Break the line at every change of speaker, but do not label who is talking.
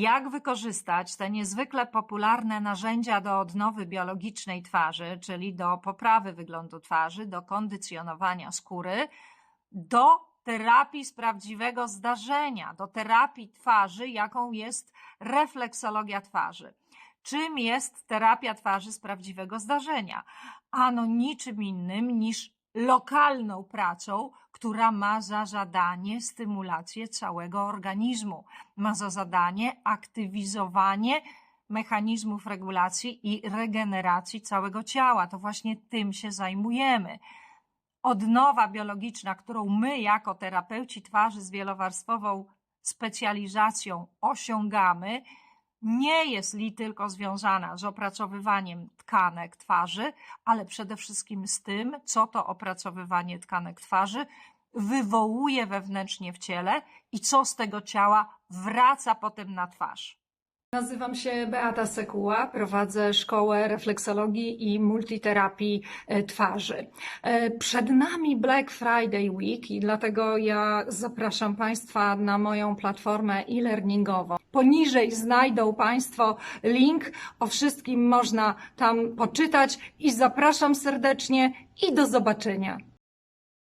jak wykorzystać te niezwykle popularne narzędzia do odnowy biologicznej twarzy, czyli do poprawy wyglądu twarzy, do kondycjonowania skóry, do terapii z prawdziwego zdarzenia, do terapii twarzy, jaką jest refleksologia twarzy. Czym jest terapia twarzy z prawdziwego zdarzenia? Ano niczym innym niż lokalną pracą, która ma za zadanie stymulację całego organizmu, ma za zadanie aktywizowanie mechanizmów regulacji i regeneracji całego ciała. To właśnie tym się zajmujemy. Odnowa biologiczna, którą my jako terapeuci twarzy z wielowarstwową specjalizacją osiągamy, nie jest li tylko związana z opracowywaniem tkanek twarzy, ale przede wszystkim z tym, co to opracowywanie tkanek twarzy wywołuje wewnętrznie w ciele i co z tego ciała wraca potem na twarz.
Nazywam się Beata Sekuła, prowadzę szkołę refleksologii i multiterapii e, twarzy. E, Przed nami Black Friday Week i dlatego ja zapraszam Państwa na moją platformę e-learningową. Poniżej znajdą Państwo link, o wszystkim można tam poczytać i zapraszam serdecznie i do zobaczenia.